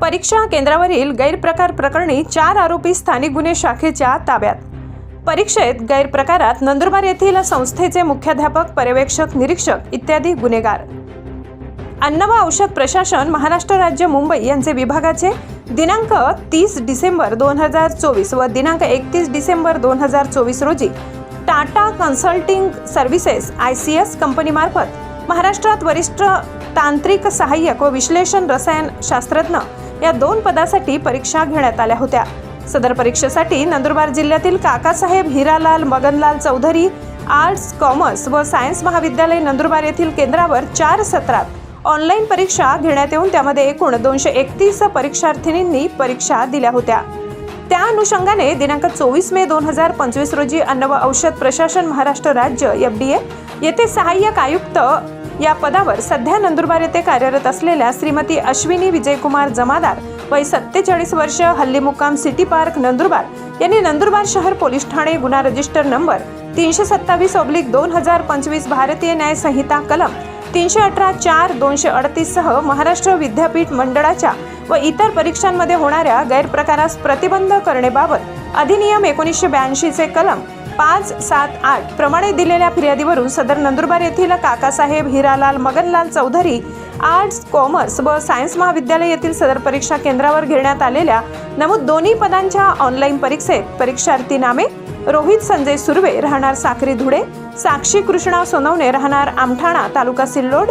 परीक्षा केंद्रावरील गैरप्रकार प्रकरणी चार आरोपी स्थानिक गुन्हे शाखेच्या ताब्यात. परीक्षेत गैरप्रकारात नंदुरबार येथील संस्थेचे मुख्याध्यापक पर्यवेक्षक निरीक्षक इत्यादी गुन्हेगार. अन्न व औषध प्रशासन महाराष्ट्र राज्य मुंबई यांचे विभागाचे दिनांक तीस डिसेंबर दोन हजार चोवीस व दिनांक एकतीस डिसेंबर दोन हजार चोवीस रोजी Tata consulting services I C S कंपनीमार्फत महाराष्ट्रात वरिष्ठ तांत्रिक सहाय्यक व विश्लेषण रसायन शास्त्रज्ञ या दोन पदासाठी परीक्षा घेण्यात आल्या होत्या. सदर परीक्षेसाठी नंदुरबार जिल्ह्यातील काकासाहेब हिरालाल मगनलाल चौधरी आर्ट्स कॉमर्स व सायन्स महाविद्यालय नंदुरबार येथील केंद्रावर चार सत्रात ऑनलाईन परीक्षा घेण्यात येऊन त्यामध्ये एकूण दोनशे एकतीस परीक्षार्थिनींनी परीक्षा दिल्या होत्या. त्या अनुषंगाने दिनांक चोवीस मे दोन हजार पंचवीस रोजी अन्न व औषध प्रशासन महाराष्ट्र राज्य एफ डी ए येथे सहाय्यक आयुक्त या पदावर सध्या नंदुरबार येथे कार्यरत असलेल्या श्रीमती अश्विनी विजयकुमार जमादार वय सत्तेचाळीस वर्ष हल्ली मुक्काम सिटी पार्क नंदुरबार यांनी नंदुरबार शहर पोलीस ठाणे गुन्हा रजिस्टर नंबर तीनशे सत्तावीस ऑब्लिक दोन हजार पंचवीस भारतीय न्याय संहिता कलम तीनशे अठरा चार दोनशे अडतीस सह महाराष्ट्र विद्यापीठ मंडळाच्या व इतर परीक्षांमध्ये होणाऱ्या गैरप्रकारास प्रतिबंध करण्याबाबत अधिनियम एकोणीसशे ब्याऐंशीचे कलम पाच सात आठ प्रमाणे दिलेल्या फिर्यादीवरून सदर नंदुरबार येथील काकासाहेब हिरालाल मगनलाल चौधरी आर्ट्स कॉमर्स व सायन्स महाविद्यालय येथील सदर परीक्षा केंद्रावर घेण्यात आलेल्या नमूद दोन्ही पदांच्या ऑनलाईन परीक्षेत परीक्षार्थी नामे रोहित संजय सुर्वे राहणार साखरी धुळे साक्षी कृष्णा सोनवणे राहणार आमठाणा तालुका सिल्लोड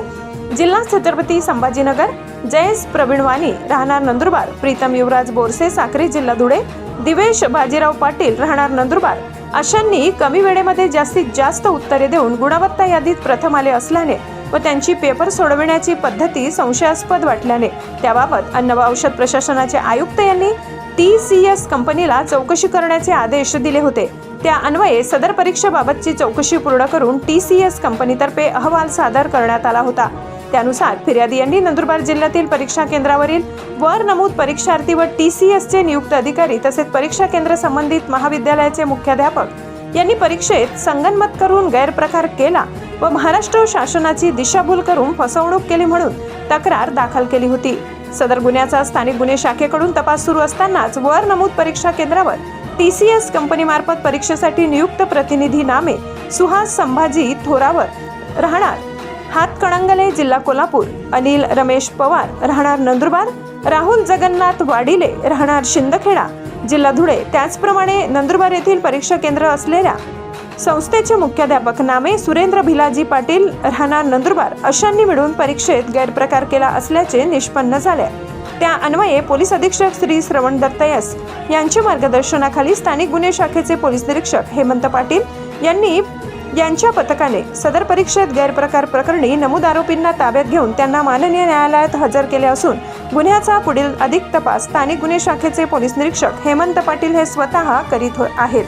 जिल्हा छत्रपती संभाजीनगर जयेश प्रवीण वाणी राहणार नंदुरबार प्रीतम युवराज बोरसे साक्री जिल्हा धुळे दिवेश बाजीराव पाटील राहणार नंदुरबार अशांनी कमी वेळेमध्ये जास्तीत जास्त उत्तरे देऊन गुणवत्ता यादीत प्रथम आले असल्याने व त्यांची पेपर सोडविण्याची पद्धती संशयास्पद वाटल्याने त्याबाबत अन्न व औषध प्रशासनाचे आयुक्त यांनी टी सी एस कंपनीला चौकशी करण्याचे आदेश दिले होते. त्या अन्वये सदर परीक्षेबाबतची चौकशी पूर्ण करून टी सी एस कंपनीतर्फे अहवाल सादर करण्यात आला होता. त्यानुसार फिर्यादी यांनी नंदुरबार जिल्ह्यातील परीक्षा केंद्रावरील वर नमूद परीक्षार्थी व टी सी एसचे नियुक्त अधिकारी तसेच परीक्षा केंद्र संबंधित महाविद्यालयाचे मुख्याध्यापक यांनी परीक्षेत संगनमत करून गैरप्रकार केला व महाराष्ट्र शासनाची दिशाभूल करून फसवणूक केली म्हणून तक्रार दाखल केली होती. सदर गुन्ह्याचा स्थानिक गुन्हे शाखेकडून तपास सुरू असतानाच वर नमूद परीक्षा केंद्रावर टी सी एस कंपनीमार्फत परीक्षेसाठी नियुक्त प्रतिनिधी नामे सुहास संभाजी थोरावर राहणार. हातकणंगले जिल्हा कोल्हापूर. अनिल रमेश पवार राहणार नंदुरबार. राहुल जगन्नाथ वाडिले राहणार शिंदखेडा. जिल्हा धुळे त्याचप्रमाणे नंदुरबार येथील परीक्षा केंद्र असलेल्या संस्थेचे मुख्याध्यापक नामे सुरेंद्र भिलाजी पाटील राहणार नंदुरबार. अशांनी मिळून परीक्षेत गैरप्रकार केला असल्याचे निष्पन्न झाले. त्या अन्वये पोलीस अधीक्षक श्री श्रवण दत्तयस यांच्या मार्गदर्शनाखाली स्थानिक गुन्हे शाखेचे पोलीस निरीक्षक हेमंत पाटील यांनी यांच्या पथकाने सदर परीक्षेत गैरप्रकार प्रकरणी नमूद आरोपींना ताब्यात घेऊन त्यांना माननीय न्यायालयात हजर केले असून गुन्ह्याचा पुढील अधिक तपास स्थानिक गुन्हे शाखेचे पोलीस निरीक्षक हेमंत पाटील हे स्वतः करीत हो- आहेत.